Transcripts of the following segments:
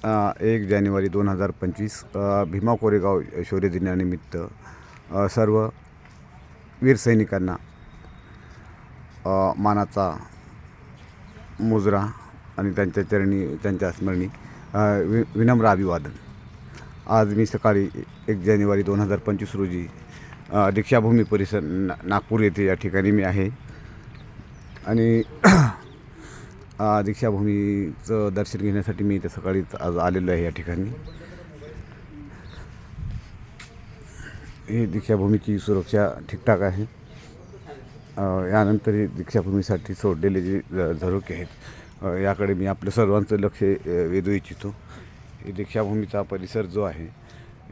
एक जानेवारी दोन हजार पंचवीस भीमा कोरेगाव शौर्य दिनानिमित्त सर्व वीर सैनिकांना मानाचा मुजरा आणि त्यांच्या चरणी त्यांच्या स्मरणी वि विनम्र अभिवादन. आज मी सकाळी एक जानेवारी दोन हजार पंचवीस रोजी दीक्षाभूमी परिसर ना नागपूर येथे या ठिकाणी मी आहे. आणि दीक्षाभूमीचं दर्शन घेण्यासाठी मी इथे सकाळीच आज आलेलो आहे या ठिकाणी. ही दीक्षाभूमीची सुरक्षा ठीकठाक आहे. यानंतर ही दीक्षाभूमीसाठी सोडलेले जे झरोके आहेत याकडे मी आपलं सर्वांचं लक्ष वेधू इच्छितो. ही दीक्षाभूमीचा परिसर जो आहे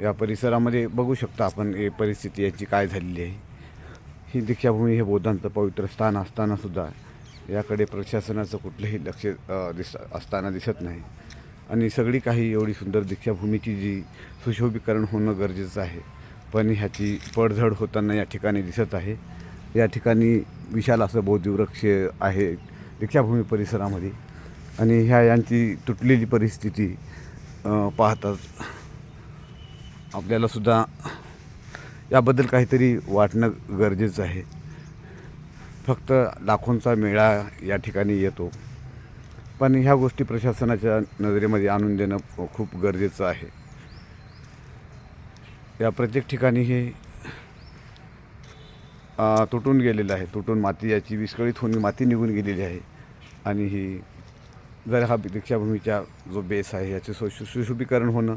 या परिसरामध्ये बघू शकता आपण हे परिस्थिती याची काय झालेली आहे. ही दीक्षाभूमी हे बौद्धांचं पवित्र स्थान असतानासुद्धा याकडे प्रशासनाचं कुठलंही लक्ष दिस असताना दिसत नाही. आणि सगळी काही एवढी सुंदर दीक्षाभूमीची जी सुशोभीकरण होणं गरजेचं आहे पण ह्याची पडझड होताना या ठिकाणी दिसत आहे. या ठिकाणी विशाल असं बौद्धवृक्ष आहे दीक्षाभूमी परिसरामध्ये आणि ह्या यांची तुटलेली परिस्थिती पाहताच पाहतात आपल्यालासुद्धा याबद्दल काहीतरी वाटणं गरजेचं आहे. फक्त लाखोंचा मेळा या ठिकाणी येतो. पण ह्या गोष्टी प्रशासनाच्या नजरेमध्ये आणून देणं खूप गरजेचं आहे. या प्रत्येक ठिकाणी हे तुटून गेलेलं आहे. तुटून माती याची विस्कळीत होऊन माती निघून गेलेली आहे. आणि ही जर हा दीक्षाभूमीचा जो बेस आहे याचे सुशु सु- सुशोभीकरण होणं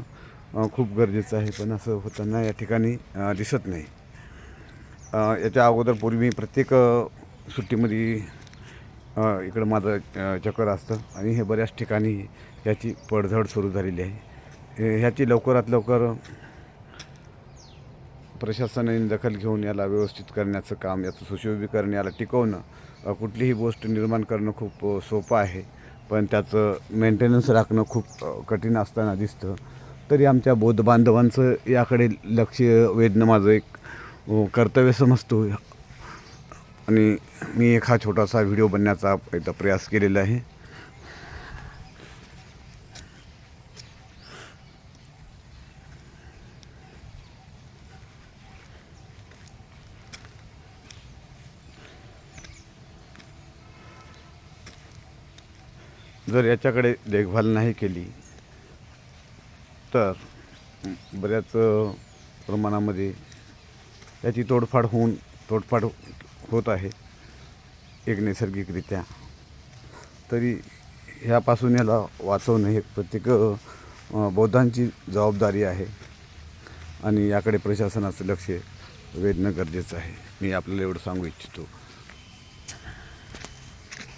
खूप गरजेचं आहे. पण असं होताना या ठिकाणी दिसत नाही. याच्या अगोदर पूर्वी प्रत्येक सुट्टीमध्ये इकडं माझं चक्कर असतं. आणि हे बऱ्याच ठिकाणी याची पडझड सुरू झालेली आहे. हे- ह्याची लवकरात लवकर प्रशासनाने दखल घेऊन याला व्यवस्थित करण्याचं काम याचं सुशोभीकरण याला टिकवणं कुठलीही गोष्ट निर्माण करणं खूप सोपं आहे. पण त्याचं मेंटेनन्स राखणं खूप कठीण असताना दिसतं. तरी आमच्या बौद्ध बांधवांचं याकडे लक्ष वेधणं माझं एक कर्तव्य समजतो. आणि मी एक हा छोटासा व्हिडिओ बनण्याचा एकदा प्रयास केलेला आहे. जर याच्याकडे देखभाल नाही केली तर बऱ्याच प्रमाणामध्ये याची तोडफाड होऊन तोडफाड होत आहे एक नैसर्गिकरित्या. तरी ह्यापासून याला वाचवणं हे प्रत्येक बौद्धांची जबाबदारी आहे. आणि याकडे प्रशासनाचं लक्ष वेधणं गरजेचं आहे. मी आपल्याला एवढं सांगू इच्छितो.